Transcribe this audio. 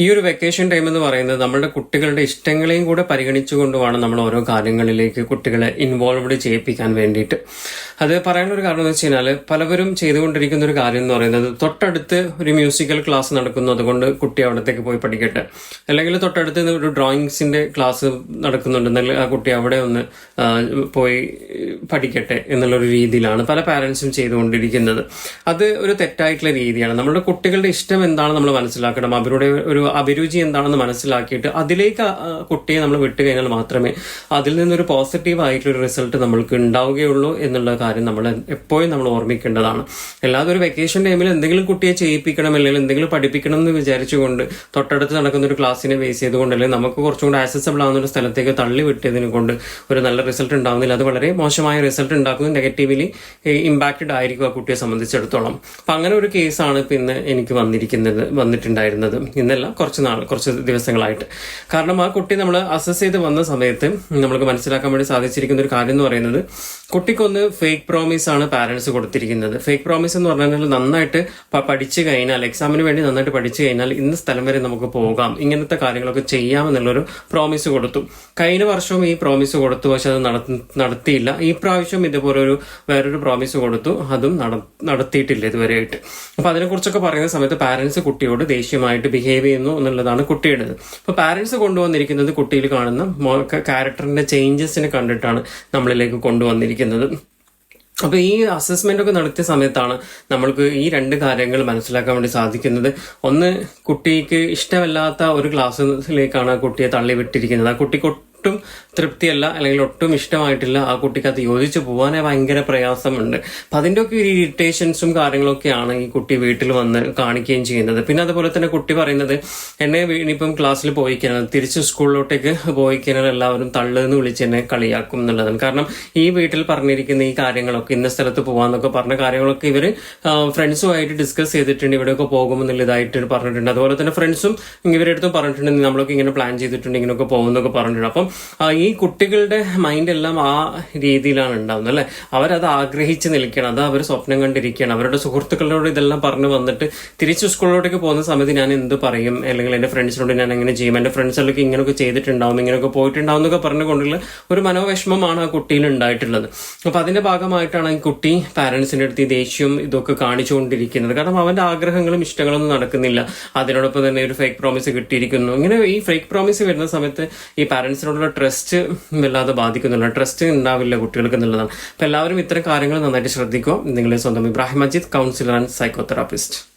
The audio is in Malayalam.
ഈ ഒരു വെക്കേഷൻ ടൈം എന്ന് പറയുന്നത് നമ്മുടെ കുട്ടികളുടെ ഇഷ്ടങ്ങളെയും കൂടെ പരിഗണിച്ചുകൊണ്ടുമാണ് നമ്മൾ ഓരോ കാര്യങ്ങളിലേക്ക് കുട്ടികളെ ഇൻവോൾവ്ഡ് ചെയ്യിപ്പിക്കാൻ വേണ്ടിയിട്ട്. അത് പറയാനുള്ള ഒരു കാരണം എന്ന് വെച്ച് കഴിഞ്ഞാൽ പലവരും ചെയ്തുകൊണ്ടിരിക്കുന്ന ഒരു കാര്യം എന്ന് പറയുന്നത് തൊട്ടടുത്ത് ഒരു മ്യൂസിക്കൽ ക്ലാസ് നടക്കുന്നു അതുകൊണ്ട് കുട്ടി അവിടത്തേക്ക് പോയി പഠിക്കട്ടെ. അല്ലെങ്കിൽ തൊട്ടടുത്ത് ഒരു ഡ്രോയിങ്സിന്റെ ക്ലാസ് നടക്കുന്നുണ്ടെങ്കിൽ ആ കുട്ടി അവിടെ ഒന്ന് പോയി പഠിക്കട്ടെ എന്നുള്ളൊരു രീതിയിലാണ് പല പാരൻസും ചെയ്തുകൊണ്ടിരിക്കുന്നത്. അത് ഒരു തെറ്റായിട്ടുള്ള രീതിയാണ്. നമ്മുടെ കുട്ടികളുടെ ഇഷ്ടം എന്താണ് നമ്മൾ മനസ്സിലാക്കണം. അവരുടെ ഒരു അഭിരുചി എന്താണെന്ന് മനസ്സിലാക്കിയിട്ട് അതിലേക്ക് കുട്ടിയെ നമ്മൾ വിട്ടു കഴിഞ്ഞാൽ മാത്രമേ അതിൽ നിന്നൊരു പോസിറ്റീവ് ആയിട്ടുള്ള ഒരു റിസൾട്ട് നമ്മൾക്ക് ഉണ്ടാവുകയുള്ളൂ എന്നുള്ള കാര്യം നമ്മൾ എപ്പോഴും നമ്മൾ ഓർമ്മിക്കേണ്ടതാണ്. അല്ലാതെ ഒരു വെക്കേഷൻ ടൈമിൽ എന്തെങ്കിലും കുട്ടിയെ ചെയ്യിപ്പിക്കണം അല്ലെങ്കിൽ എന്തെങ്കിലും പഠിപ്പിക്കണം എന്ന് വിചാരിച്ചുകൊണ്ട് തൊട്ടടുത്ത് നടക്കുന്ന ഒരു ക്ലാസ്സിനെ ബേസ് ചെയ്തുകൊണ്ട് അല്ലെങ്കിൽ നമുക്ക് കുറച്ചും കൂടെ ആക്സസബിൾ ആവുന്ന ഒരു സ്ഥലത്തേക്ക് തള്ളി വിട്ടിയതിനെ കൊണ്ട് ഒരു നല്ല റിസൾട്ട് ഉണ്ടാവുന്നില്ല. അത് വളരെ മോശമായ റിസൾട്ട് ഉണ്ടാക്കുന്നു. നെഗറ്റീവ്ലി ഇമ്പാക്റ്റഡ് ആയിരിക്കും ആ കുട്ടിയെ സംബന്ധിച്ചിടത്തോളം. അപ്പൊ അങ്ങനെ ഒരു കേസാണ് ഇന്ന് എനിക്ക് വന്നിരിക്കുന്നത് വന്നിട്ടുണ്ടായിരുന്നത്. ഇന്നല്ല കുറച്ച് നാൾ കുറച്ച് ദിവസങ്ങളായിട്ട്. കാരണം ആ കുട്ടി നമ്മൾ അസസ് ചെയ്ത് വന്ന സമയത്ത് നമുക്ക് മനസ്സിലാക്കാൻ വേണ്ടി സാധിച്ചിരിക്കുന്ന ഒരു കാര്യം എന്ന് പറയുന്നത് കുട്ടിക്കൊന്ന് ഫേക്ക് പ്രോമിസ് ആണ് പാരൻസ് കൊടുത്തിരിക്കുന്നത്. ഫേക്ക് പ്രോമിസ് എന്ന് പറഞ്ഞാൽ നന്നായിട്ട് പഠിച്ചു കഴിഞ്ഞാൽ എക്സാമിന് വേണ്ടി നന്നായിട്ട് പഠിച്ചു കഴിഞ്ഞാൽ ഇന്ന സ്ഥലം വരെ നമുക്ക് പോകാം. ഇങ്ങനത്തെ കാര്യങ്ങളൊക്കെ ചെയ്യാം ചെയ്യാമെന്നുള്ളൊരു പ്രോമിസ് കൊടുത്തു. കഴിഞ്ഞ വർഷവും ഈ പ്രോമിസ് കൊടുത്തു. പക്ഷെ അത് നടത്തിയില്ല. ഈ പ്രാവശ്യം ഇതുപോലെ ഒരു വേറൊരു പ്രോമിസ് കൊടുത്തു. അതും നട- നടത്തിയിട്ടില്ല ഇതുവരെയായിട്ട്. അപ്പൊ അതിനെക്കുറിച്ചൊക്കെ പറയുന്ന സമയത്ത് പാരൻസ് കുട്ടിയോട് ദേഷ്യമായിട്ട് ബിഹേവ് ചെയ്യുന്നു എന്നുള്ളതാണ് കുട്ടിയുടെ അപ്പൊ പാരൻസ് കൊണ്ടുവന്നിരിക്കുന്നത് കുട്ടിയിൽ കാണുന്ന ക്യാരക്ടറിന്റെ ചേഞ്ചസിനെ കണ്ടിട്ടാണ് നമ്മളിലേക്ക് കൊണ്ടുവന്നിരിക്കുന്നത്. അപ്പൊ ഈ അസസ്മെന്റ് ഒക്കെ നടത്തിയ സമയത്താണ് നമ്മൾക്ക് ഈ രണ്ട് കാര്യങ്ങൾ മനസ്സിലാക്കാൻ വേണ്ടി സാധിക്കുന്നത്. ഒന്ന് കുട്ടിക്ക് ഇഷ്ടമല്ലാത്ത ഒരു ക്ലാസ്സിലേക്കാണ് കുട്ടിയെ കുട്ടിയെ തള്ളിവിട്ടിരിക്കുന്നത്. ആ കുട്ടിക്ക് ഒട്ടും തൃപ്തിയല്ല അല്ലെങ്കിൽ ഒട്ടും ഇഷ്ടമായിട്ടില്ല ആ കുട്ടിക്ക് അത് യോജിച്ച് പോകാനേ ഭയങ്കര പ്രയാസമുണ്ട്. അപ്പൊ അതിന്റെ ഒക്കെ ഒരു ഇറിറ്റേഷൻസും കാര്യങ്ങളൊക്കെയാണ് ഈ കുട്ടി വീട്ടിൽ വന്ന് കാണിക്കുകയും ചെയ്യുന്നത്. പിന്നെ അതുപോലെ തന്നെ കുട്ടി പറയുന്നത് എന്നെ ഇനിയിപ്പം ക്ലാസ്സിൽ പോയി കഴിഞ്ഞാൽ തിരിച്ച് സ്കൂളിലോട്ടേക്ക് പോയി കഴിഞ്ഞാൽ എല്ലാവരും തള്ളെന്ന് വിളിച്ച് എന്നെ കളിയാക്കും എന്നുള്ളതാണ്. കാരണം ഈ വീട്ടിൽ പറഞ്ഞിരിക്കുന്ന ഈ കാര്യങ്ങളൊക്കെ ഇന്ന സ്ഥലത്ത് പോകാന്നൊക്കെ പറഞ്ഞ കാര്യങ്ങളൊക്കെ ഇവർ ഫ്രണ്ട്സുമായിട്ട് ഡിസ്കസ് ചെയ്തിട്ടുണ്ട് ഇവിടെയൊക്കെ പോകുമെന്നുള്ള ഇതായിട്ട് പറഞ്ഞിട്ടുണ്ട്. അതുപോലെ തന്നെ ഫ്രണ്ട്സും ഇവരുടെ അടുത്തും പറഞ്ഞിട്ടുണ്ട് നമ്മളൊക്കെ ഇങ്ങനെ പ്ലാൻ ചെയ്തിട്ടുണ്ട് ഇങ്ങനെയൊക്കെ പോകുന്നൊക്കെ പറഞ്ഞിട്ടുണ്ട്. അപ്പം ഈ കുട്ടികളുടെ മൈൻഡ് എല്ലാം ആ രീതിയിലാണ് ഉണ്ടാവുന്നത് അല്ലെ? അവരത് ആഗ്രഹിച്ച് നിൽക്കണം അത് അവർ സ്വപ്നം കണ്ടിരിക്കുകയാണ്. അവരുടെ സുഹൃത്തുക്കളോട് ഇതെല്ലാം പറഞ്ഞു വന്നിട്ട് തിരിച്ച് സ്കൂളിലോട്ടേക്ക് പോകുന്ന സമയത്ത് ഞാൻ എന്ത് പറയും? അല്ലെങ്കിൽ എന്റെ ഫ്രണ്ട്സിനോട് ഞാൻ എങ്ങനെ ചെയ്യും? എന്റെ ഫ്രണ്ട്സിലൊക്കെ ഇങ്ങനെയൊക്കെ ചെയ്തിട്ടുണ്ടാവും ഇങ്ങനെയൊക്കെ പോയിട്ടുണ്ടാവും എന്നൊക്കെ പറഞ്ഞുകൊണ്ടുള്ള ഒരു മനോവിഷമമാണ് ആ കുട്ടിയിൽ ഉണ്ടായിട്ടുള്ളത്. അപ്പൊ അതിന്റെ ഭാഗമായിട്ടാണ് ഈ കുട്ടി പാരന്റ്സിന്റെ അടുത്ത് ഈ ദേഷ്യവും ഇതൊക്കെ കാണിച്ചുകൊണ്ടിരിക്കുന്നത്. കാരണം അവന്റെ ആഗ്രഹങ്ങളും ഇഷ്ടങ്ങളൊന്നും നടക്കുന്നില്ല. അതിനോടൊപ്പം തന്നെ ഒരു ഫേക്ക് പ്രോമിസ് കിട്ടിയിരിക്കുന്നു. ഇങ്ങനെ ഈ ഫേക്ക് പ്രോമിസ് വരുന്ന സമയത്ത് ഈ പാരന്റ്സിനോടുള്ള ട്രസ്റ്റ് വല്ലാതെ ബാധിക്കുന്നില്ല. ട്രസ്റ്റ് ഉണ്ടാവില്ല കുട്ടികൾക്ക് എന്നുള്ളതാണ്. അപ്പൊ എല്ലാവരും ഇത്തരം കാര്യങ്ങൾ നന്നായിട്ട് ശ്രദ്ധിക്കുക നിങ്ങളെ സ്വന്തം Ibrahim Majeed counsellor and psychotherapist